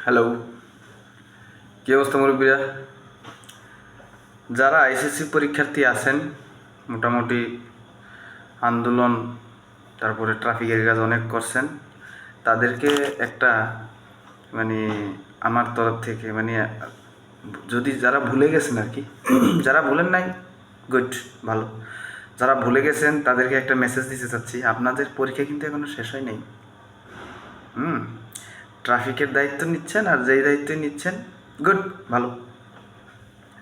Hello কী অবস্থা মুরব্বীরা? যারা আইসিসি পরীক্ষার্থী আছেন মোটামুটি আন্দোলন তারপরে ট্রাফিকের কাজ অনেক করছেন তাদেরকে একটা মানে আমার তরফ থেকে মানে যদি যারা ভুলে গেছেন আর কি যারা ভুলেন নাই গুড ভালো। যারা ভুলে গেছেন তাদেরকে একটা মেসেজ দিতে চাচ্ছি আপনাদের পরীক্ষা কিন্তু এখনও শেষ হয় নাই হুম। ট্রাফিকের দায়িত্ব নিচ্ছেন আর যেই দায়িত্ব নিচ্ছেন, গুড, ভালো।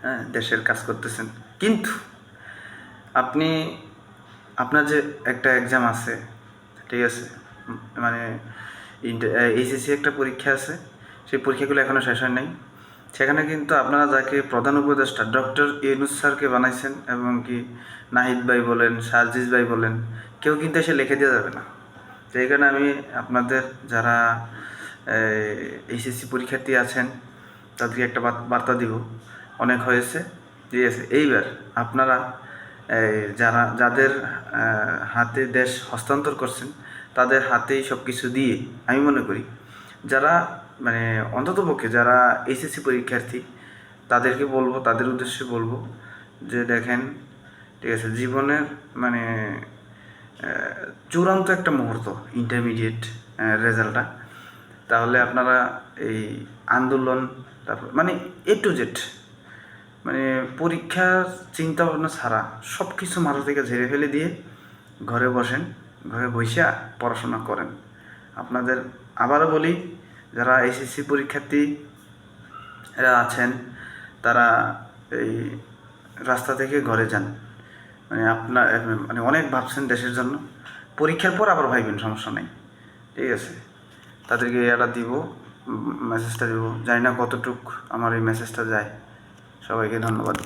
হ্যাঁ দেশের কাজ করতেছেন। কিন্তু আপনি, আপনার যে একটা এক্সাম আছে, ঠিক আছে মানে এইচএসসি একটা পরীক্ষা আছে, সেই পরীক্ষাগুলো এখনও শেষ হয় নাই। সেখানে কিন্তু আপনারা যাকে প্রধান উপদেষ্টা, ডক্টর ইউনুস স্যারকে বানাইছেন এবং কি নাহিদ ভাই বলেন সার্জিস ভাই বলেন, কেউ কিন্তু এসে লিখে দেওয়া যাবে না। এই কারণে আমি আপনাদের যারা এইচএসসি পরীক্ষার্থী আছেন, তাদেরকে একটা বার্তা দিব। অনেক হয়েছে। ঠিক আছে, এইবার আপনারা যারা, যাদের হাতে দেশ হস্তান্তর করছেন, তাদের হাতেই সব কিছু দিয়ে, আমি মনে করি, যারা মানে অন্ততপক্ষে যারা এইচএসসি পরীক্ষার্থী, তাদেরকে বলব, তাদের উদ্দেশ্যে বলব যে দেখেন, ঠিক আছে, জীবনের মানে চূড়ান্ত একটা মুহূর্ত ইন্টারমিডিয়েট রেজাল্টটা তাহলে আপনারা এই আন্দোলন, তারপর মানে এ টু জেড মানে পরীক্ষার চিন্তা ভাবনা ছাড়া সব কিছু মাথা থেকে ঝেড়ে ফেলে দিয়ে ঘরে বসেন, ঘরে বসে পড়াশোনা করেন। আপনাদের আবারও বলি, যারা এসএসসি পরীক্ষার্থী, এরা আছেন, তারা এই রাস্তা থেকে ঘরে যান। মানে আপনার মানে অনেক ভাবছেন দেশের জন্য। পরীক্ষার পর আবার ভাইবেন, সমস্যা নেই। ঠিক আছে? তাদেরকে এটা দিব মেসেজটা দিব। জানি না কতটুক আমার এই মেসেজটা যায়। সবাইকে ধন্যবাদ।